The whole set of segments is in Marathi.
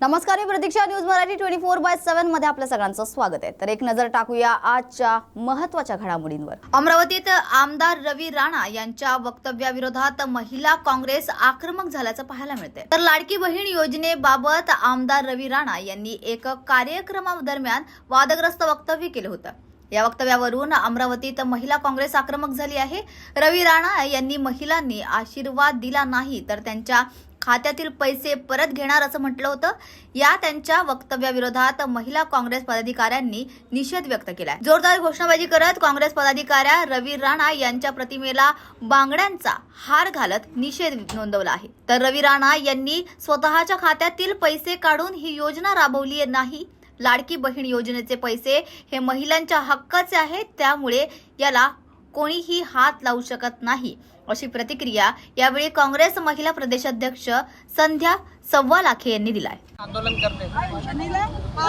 नमस्कार मी Pratiksha news Marathi twenty four by सेव्हनमध्ये आपल्या सगळ्यांचं स्वागत आहे. तर एक नजर टाकूया आजच्या महत्त्वाच्या घडामोडींवर. अमरावतीत आमदार रवी राणा यांच्या वक्तव्याविरोधात महिला काँग्रेस आक्रमक झाल्याचं पाहायला मिळते तर लाडकी बहीण योजनेबाबत आमदार रवी राणा यांनी एक कार्यक्रमादरम्यान वादग्रस्त वक्तव्य केलं होतं. या वक्तव्यावरून अमरावतीत महिला काँग्रेस आक्रमक झाली आहे. रवी राणा यांनी महिलांनी आशीर्वाद दिला नाही तर त्यांच्या खात्यातील पैसे परत घेणार असं म्हटलं होतं. या त्यांच्या वक्तव्याविरोधात महिला काँग्रेस पदाधिकाऱ्यांनी निषेध व्यक्त केलाय. जोरदार घोषणाबाजी करत काँग्रेस पदाधिकाऱ्या रवी राणा यांच्या प्रतिमेला बांगड्यांचा हार घालत निषेध नोंदवला आहे. तर रवी राणा यांनी स्वतःच्या खात्यातील पैसे काढून ही योजना राबवली नाही लाडकी बहीण योजनेचे पैसे हे महिलांच्या हक्काचे आहेत त्यामुळे याला कोणीही हात लावू शकत नाही. अशी प्रतिक्रिया यावेळी काँग्रेस महिला प्रदेशाध्यक्ष संध्या सव्वा लाखे यांनी दिलाय. आंदोलन करते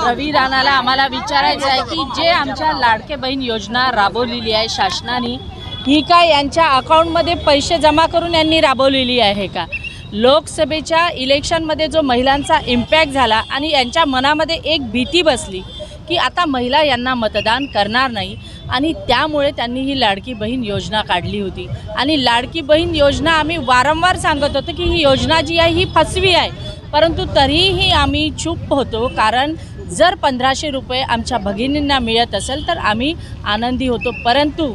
रवी राणाला आम्हाला विचारायचं आहे की जे आमच्या लाडके बहीण योजना राबवलेली आहे शासनाने ही काय यांच्या अकाउंटमध्ये पैसे जमा करून यांनी राबवलेली आहे का? लोकसभेच्या इलेक्शनमध्ये जो महिलांचा इम्पॅक्ट झाला आणि यांच्या मनामध्ये एक भीती बसली की आता महिला यांना मतदान करणार नाही आणि त्यामुळे त्यांनी ही लाडकी बहीण योजना काढली होती. आणि लाडकी बहीण योजना आम्ही वारंवार सांगत होतो की ही योजना जी आहे ही फसवी आहे. परंतु तरीही आम्ही चूप होतो कारण जर पंधराशे रुपये आमच्या भगिनींना मिळत असेल तर आम्ही आनंदी होतो. परंतु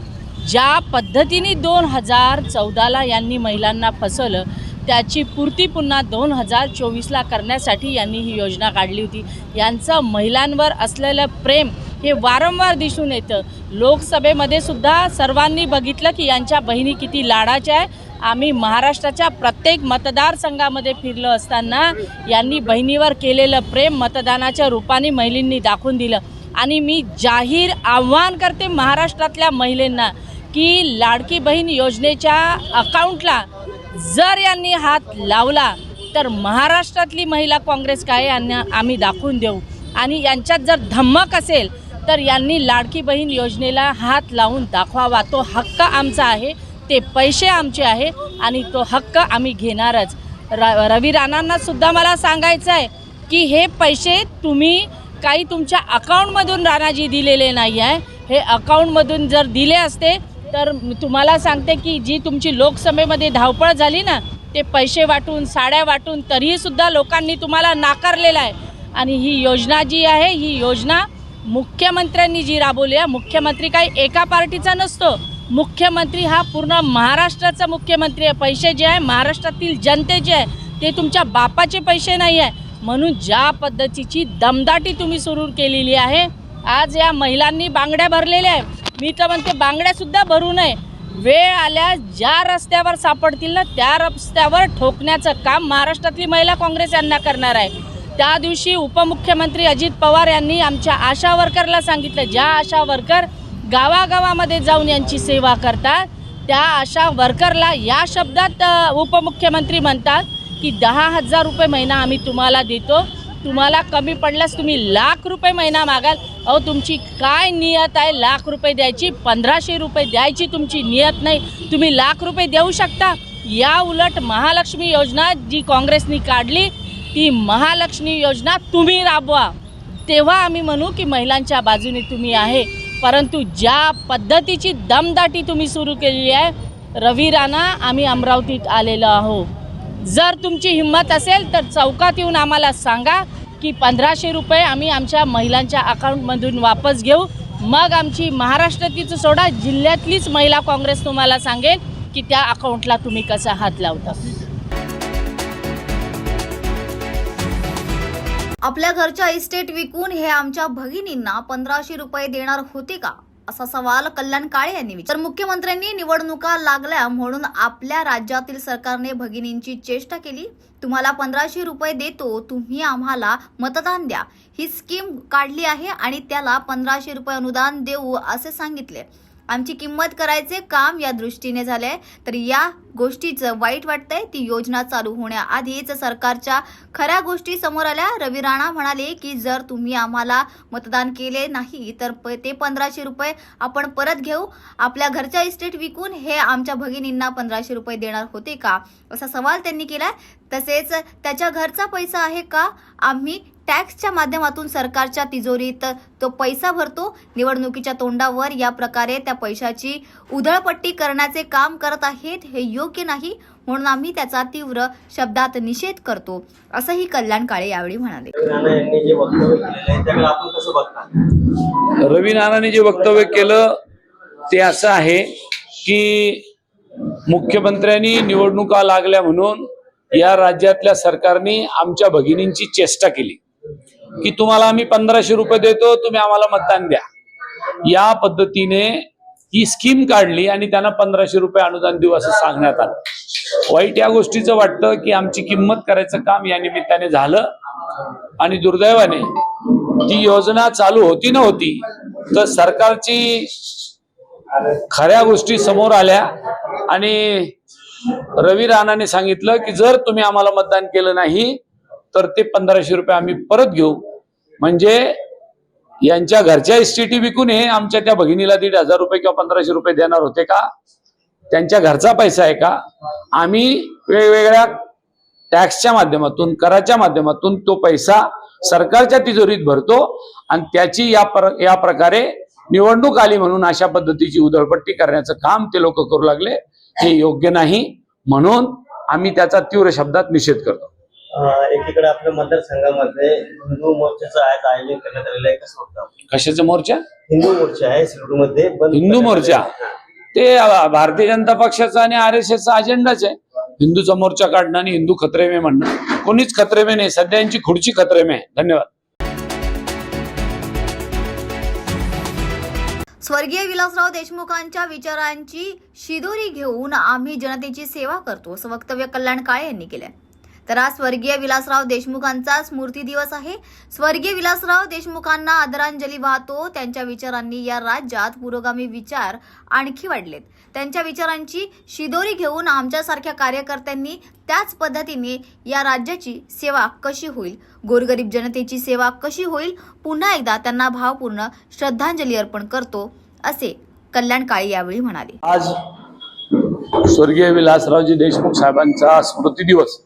ज्या पद्धतीने दोन हजार चौदाला यांनी महिलांना फसवलं त्याची पूर्ती पुन्हा दोन हजार चोवीसला करण्यासाठी यांनी ही योजना काढली होती. यांचं महिलांवर असलेलं प्रेम हे वारंवार दिसून येतं. लोकसभेमध्ये सुद्धा सर्वांनी बघितलं की यांच्या बहिणी किती लाडाच्या आहे आम्ही महाराष्ट्राच्या प्रत्येक मतदारसंघामध्ये फिरलो असताना यांनी बहिणीवर केलेलं प्रेम मतदानाच्या रूपाने महिलांनी दाखवून दिलं. आणि मी जाहीर आव्हान करते महाराष्ट्रातल्या महिलांना की लाडकी बहीण योजनेच्या अकाउंटला जर यांनी हात लावला तर महाराष्ट्रातली महिला काँग्रेस काय यांना आम्ही दाखवून देऊ? आणि यांच्यात जर धम्मक असेल तर यांनी लाडकी बहीण योजनेला हात लावून दाखवावा. तो हक्क आमचा आहे ते पैसे आमचे आहे आणि तो हक्क आम्ही घेणारच. र रवी राणांनासुद्धा मला सांगायचं आहे की हे पैसे तुम्ही काही तुमच्या अकाउंटमधून राणाजी दिलेले नाही आहे हे अकाउंटमधून जर दिले असते तर तुम्हाला सांगते की जी तुमची लोकसभेमध्ये धावपळ झाली ना ते पैसे वाटून साड्या वाटून तरीहीसुद्धा लोकांनी तुम्हाला नाकारलेलं आहे. आणि ही योजना जी आहे ही योजना मुख्यमंत्र्यांनी जी राबवली आहे मुख्यमंत्री काही एका पार्टीचा नसतो. मुख्यमंत्री हा पूर्ण महाराष्ट्राचा मुख्यमंत्री आहे. पैसे जे आहे महाराष्ट्रातील जनते जे आहे ते तुमच्या बापाचे पैसे नाही आहे. म्हणून ज्या पद्धतीची दमदाटी तुम्ही सुरू केलेली आहे आज या महिलांनी बांगड्या भरलेल्या आहे मी तर म्हणते बांगड्यासुद्धा भरू नये. वेळ आल्यास ज्या रस्त्यावर सापडतील ना त्या रस्त्यावर ठोकण्याचं काम महाराष्ट्रातली महिला काँग्रेस यांना करणार आहे. त्या दिवशी उपमुख्यमंत्री अजित पवार यांनी आमच्या आशा वर्करला सांगितलं ज्या आशा वर्कर गावागावामध्ये जाऊन यांची सेवा करतात त्या आशा वर्करला या शब्दात उपमुख्यमंत्री म्हणतात की दहा हजार रुपये महिना आम्ही तुम्हाला देतो. तुम्हाला कमी पडल्यास तुम्ही लाख रुपये महिना मागाल. अहो तुमची काय नियत आहे? लाख रुपये द्यायची पंधराशे रुपये द्यायची तुमची नियत नाही. तुम्ही लाख रुपये देऊ शकता. या उलट महालक्ष्मी योजना जी काँग्रेसनी काढली ती महालक्ष्मी योजना तुम्ही राबवा. तेव्हा आम्ही म्हणू की महिलांच्या बाजूने तुम्ही आहे. परंतु ज्या पद्धतीची दमदाटी तुम्ही सुरू केलेली आहे रवी राणा आम्ही अमरावतीत आलेलो आहोत. जर तुमची हिंमत असेल तर चौकात येऊन आम्हाला सांगा की पंधराशे रुपये आम्ही आमच्या महिलांच्या अकाउंटमधून वापस घेऊ. मग आमची महाराष्ट्रातीच सोडा जिल्ह्यातलीच महिला काँग्रेस तुम्हाला सांगेल की त्या अकाउंटला तुम्ही कसा हात लावता. आपल्या घरच्या इस्टेट विकून हे आमच्या भगिनींना पंधराशे रुपये देणार होते का? असा सवाल कल्याण काळे यांनी विचार तर मुख्यमंत्र्यांनी निवडणुका लागल्या म्हणून आपल्या राज्यातील सरकारने भगिनींची चेष्टा केली. तुम्हाला पंधराशे रुपये देतो तुम्ही आम्हाला मतदान द्या. ही स्कीम काढली आहे आणि त्याला पंधराशे रुपये अनुदान देऊ असे सांगितले. आमची किंमत करायचे काम या दृष्टीने झाले. तर या गोष्टीचं वाईट वाटतंय ती योजना चालू होण्याआधीच सरकारच्या खऱ्या गोष्टी समोर आल्या. रवी राणा म्हणाले की जर तुम्ही आम्हाला मतदान केले नाही तर प- ते पंधराशे रुपये आपण परत घेऊ. आपल्या घरच्या इस्टेट विकून हे आमच्या भगिनींना पंधराशे रुपये देणार होते का? असा सवाल त्यांनी केला तसेच त्याच्या घरचा पैसा आहे का? आम्ही टॅक्सच्या माध्यमातून सरकारच्या तिजोरीत तो पैसा भरतो. निवडणुकीच्या तोंडावर या प्रकारे त्या पैशाची उधळपट्टी करण्याचे काम करत आहेत हे योग्य नाही म्हणून आम्ही त्याचा तीव्र शब्दात निषेध करतो. असंही कल्याण काळे यावेळी म्हणाले. रवी नानाने जे वक्तव्य केलं ते असं आहे की मुख्यमंत्र्यांनी निवडणुका लागल्या म्हणून या राज्यातल्या सरकारने आमच्या भगिनींची चेष्टा केली की तुम्हाला आम्ही पंधराशे रुपये देतो तुम्ही आम्हाला मतदान द्या. या पद्धतीने ही स्कीम काढली आणि त्यांना पंधराशे रुपये अनुदान देऊ असं सांगण्यात आलं. वाईट या गोष्टीचं वाटतं की आमची किंमत करायचं काम या निमित्ताने झालं आणि दुर्दैवाने ती योजना चालू होती नव्हती होती तर सरकारची खऱ्या गोष्टी समोर आल्या आणि रवी राणाने सांगितलं की जर तुम्ही आम्हाला मतदान केलं नाही तर ते पंधराशे रुपये आम्ही परत घेऊ. म्हणजे यांच्या घरच्या एस टी विकून हे आमच्या त्या भगिनीला दीड हजार रुपये किंवा पंधराशे रुपये देणार होते का? त्यांच्या घरचा पैसा आहे का? आम्ही वेगवेगळ्या टॅक्सच्या माध्यमातून कराच्या माध्यमातून तो पैसा सरकारच्या तिजोरीत भरतो आणि त्याची या पर या प्रकारे निवडणूक आली म्हणून अशा पद्धतीची उधळपट्टी करण्याचं काम ते लोक करू लागले. हे योग्य नाही. म्हणून आम्ही त्याचा तीव्र शब्दात निषेध करतो. एकीकडे आपल्या मतदारसंघामध्ये हिंदू मोर्चाचं आज आयोजन करण्यात आलेलं आहे. कसं आपण? कशाचा मोर्चा? हिंदू मोर्चा आहे शिरडूमध्ये बंद हिंदू मोर्चा. ते भारतीय जनता पक्षाचा आणि आर एस एसचा अजेंडाच आहे. हिंदूचा मोर्चा काढणं आणि हिंदू खत्रे में म्हणणं. कोणीच खत्रे में नाही. सध्या यांची खुर्ची खत्रे में आहे. धन्यवाद. स्वर्गीय विलासराव देशमुखांच्या विचारांची शिदोरी घेऊन आम्ही जनतेची सेवा करतो असं वक्तव्य कल्याण काळे यांनी केलंय. तर आज स्वर्गीय विलासराव देशमुखांचा स्मृती दिवस आहे. स्वर्गीय विलासराव देशमुखांना आदरांजली वाहतो. त्यांच्या विचारांनी या राज्यात पुरोगामी विचार आणखी वाढलेत. त्यांच्या विचारांची शिदोरी घेऊन आमच्यासारख्या कार्यकर्त्यांनी त्याच पद्धतीने या राज्याची सेवा कशी होईल? गोरगरीब जनतेची सेवा कशी होईल? पुन्हा एकदा त्यांना भावपूर्ण श्रद्धांजली अर्पण करतो असे कल्याण काळे यावेळी म्हणाले. आज स्वर्गीय विलासरावजी देशमुख साहेबांचा स्मृती दिवस.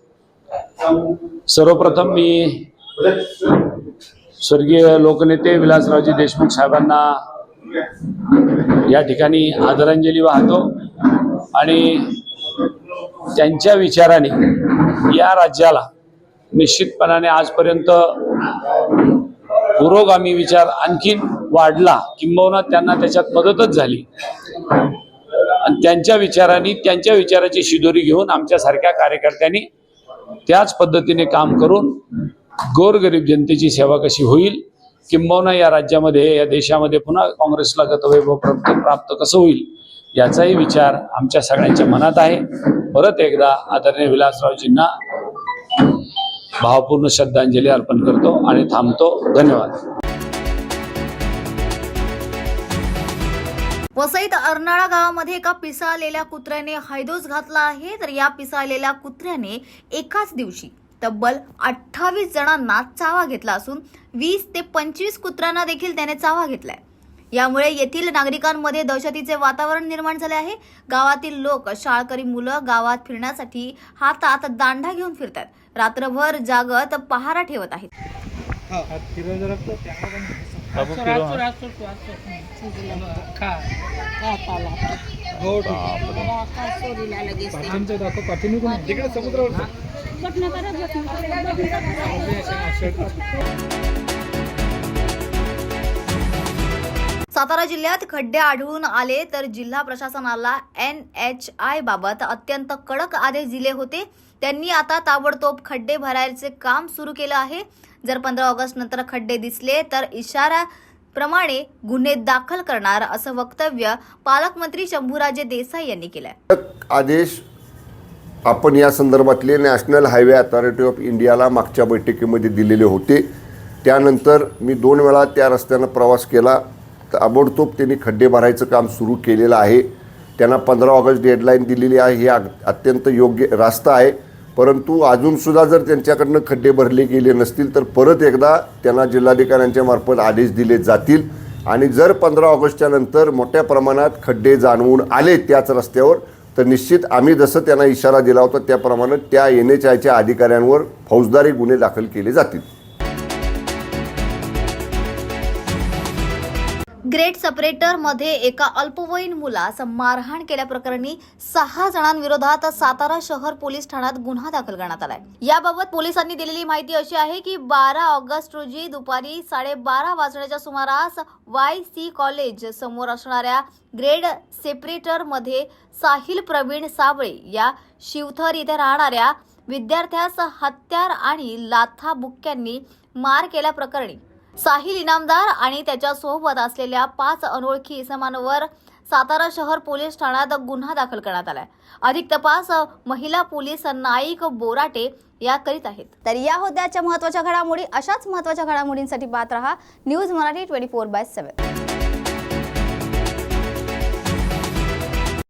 सर्वप्रथम मी स्वर्गीय लोकनेते विलासरावजी देशमुख साहेबांना या ठिकाणी आदरांजली वाहतो आणि त्यांच्या विचाराने या राज्याला निश्चितपणाने आजपर्यंत पुरोगामी विचार आणखीन वाढला. किंबहुना त्यांना त्याच्यात मदतच झाली. आणि त्यांच्या विचारांनी त्यांच्या विचाराची शिदोरी घेऊन आमच्यासारख्या कार्यकर्त्यांनी त्याच पद्धतीने काम करून गोरगरीब जनतेची सेवा कशी होईल किंबहुना या राज्यामध्ये या देशामध्ये पुन्हा काँग्रेसला गतवैभव प्राप्त प्राप्त कसं होईल याचाही विचार आमच्या सगळ्यांच्या मनात आहे. परत एकदा आदरणीय विलासरावजींना भावपूर्ण श्रद्धांजली अर्पण करतो आणि थांबतो. धन्यवाद. वसईत अर्नाळा गावामध्ये एका पिसाळलेल्या कुत्र्याने हैदोस घातला आहे. तर या पिसाळलेल्या कुत्र्याने एकाच दिवशी तब्बल अठ्ठावीस जणांना चावा घेतला असून वीस ते पंचवीस कुत्र्यांना देखील त्याने चावा घेतलाय. यामुळे येथील नागरिकांमध्ये दहशतीचे वातावरण निर्माण झाले आहे. गावातील लोक शाळकरी मुलं गावात फिरण्यासाठी हातात दांडा घेऊन फिरतात. रात्रभर जागत पहारा ठेवत आहेत. सातारा जिल्ह्यात खड्डे आढळून आले तर जिल्हा प्रशासनाला एन एच आय बाबत अत्यंत कडक आदेश दिले होते. त्यांनी आता ताबडतोब खड्डे भरायचे काम सुरू केलं आहे. जर पंधरा ऑगस्ट नंतर खड्डे दिसले तर इशारा प्रमाणे गुन्हे दाखल करणार असं वक्तव्य पालकमंत्री शंभूराजे देसाई यांनी केलंय. आदेश आपण या संदर्भातले नॅशनल हायवे अथॉरिटी ऑफ इंडियाला मागच्या बैठकीमध्ये दिलेले होते. त्यानंतर मी दोन वेळा त्या रस्त्यानं प्रवास केला. तर ताबडतोब त्यांनी खड्डे भरायचं काम सुरू केलेलं आहे. त्यांना पंधरा ऑगस्ट डेडलाईन दिलेली आहे. हे अत्यंत योग्य रास्ता आहे. परंतु अजूनसुद्धा जर त्यांच्याकडनं खड्डे भरले गेले नसतील तर परत एकदा त्यांना जिल्हाधिकाऱ्यांच्या मार्फत आदेश दिले जातील. आणि जर पंधरा ऑगस्टच्या नंतर मोठ्या प्रमाणात खड्डे जाणवून आले त्याच रस्त्यावर तर निश्चित आम्ही जसं त्यांना इशारा दिला होता त्याप्रमाणे त्या एन एच आयच्या अधिकाऱ्यांवर फौजदारी गुन्हे दाखल केले जातील. ग्रेट सेपरेटरमध्ये एका अल्पवयीन मुलास मारहाण केल्याप्रकरणी सहा जणांविरोधात सातारा शहर पोलीस ठाण्यात गुन्हा दाखल करण्यात आलाय. याबाबत पोलिसांनी दिलेली माहिती अशी आहे की बारा ऑगस्ट रोजी दुपारी साडेबारा वाजण्याच्या सुमारास वाय सी कॉलेज समोर असणाऱ्या ग्रेड सेपरेटरमध्ये साहिल प्रवीण साबळे या शिवथर इथे राहणाऱ्या विद्यार्थ्यास हत्यार आणि लाथा बुक्क्यांनी मार केल्याप्रकरणी साहिल इनामदार आणि त्याच्या सोबत असलेल्या पाच अनोळखी इसमांवर सातारा शहर पोलीस ठाण्यात गुन्हा दाखल करण्यात आलाय. अधिक तपास महिला पोलीस नाईक बोराटे या करीत आहेत. तर या होत्याच्या महत्त्वाच्या घडामोडी. अशाच महत्त्वाच्या घडामोडींसाठी पाहत रहा news Marathi twenty four by seven.